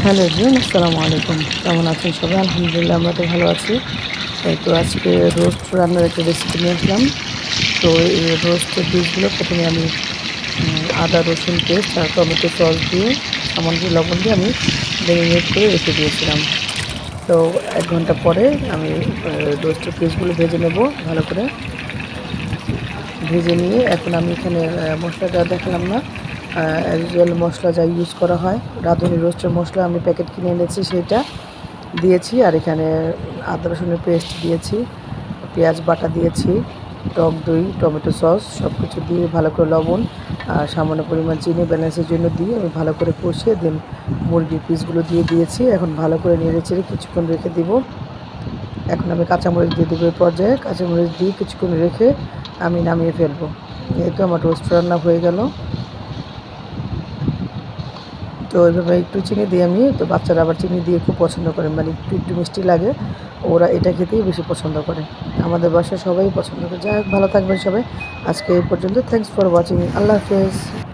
Hello Rin আসসালামু আলাইকুম। কেমন আছেন সবাই? আলহামদুলিল্লাহ, আমরা তো ভালো আছি। তো আজকে রোস্ট রান্নার একটা রেসিপি নিয়ে আসলাম। তো এই রোস্টের ডিশগুলো প্রথমে আমি আদা, রসুন পেস্ট আর টমেটো সস দিয়ে, সামান্য লবণ দিয়ে আমি ম্যারিনেট করে রেখে দিয়েছিলাম। তো এক ঘণ্টা পরে আমি রোস্টের পিসগুলো ভেজে নেব, ভালো করে। ভেজে নিয়ে এখন আমি এখানে মশলাটা দেখালাম না। অ্যাজুয়াল মশলা যা ইউজ করা হয়। রাঁধুনি রোস্টের মশলা আমি প্যাকেট কিনে এনেছি সেটা দিয়েছি। আর এখানে আদা, রসুনের পেস্ট দিয়েছি, পেঁয়াজ বাটা দিয়েছি, টক দই, টমেটো সস সব কিছু দিয়ে ভালো করে লবণ আর সামান্য পরিমাণ চিনি ব্যালেন্সের জন্য দিয়ে আমি ভালো করে কষিয়ে দেন মুরগির পিসগুলো দিয়ে দিয়েছি। এখন ভালো করে নেড়ে চেড়ে কিছুক্ষণ রেখে দিব। এখন আমি কাঁচামরিচ দিয়ে দেবো এই পর্যায়ে। কাঁচামরিচ দিয়ে কিছুক্ষণ রেখে আমি নামিয়ে ফেলব। যেহেতু আমার রোস্ট রান্না হয়ে গেল তো ওইভাবে একটু চিনি দিয়ে আমি, তো বাচ্চারা আবার চিনি দিয়ে খুব পছন্দ করে মানে একটু একটু মিষ্টি লাগে। ওরা এটা খেতেই বেশি পছন্দ করে। আমাদের বাসায় সবাই পছন্দ করে। যাই হোক, ভালো থাকবেন সবাই। আজকে এই পর্যন্ত। থ্যাংকস ফর ওয়াচিং আল্লাহ হাফেজ।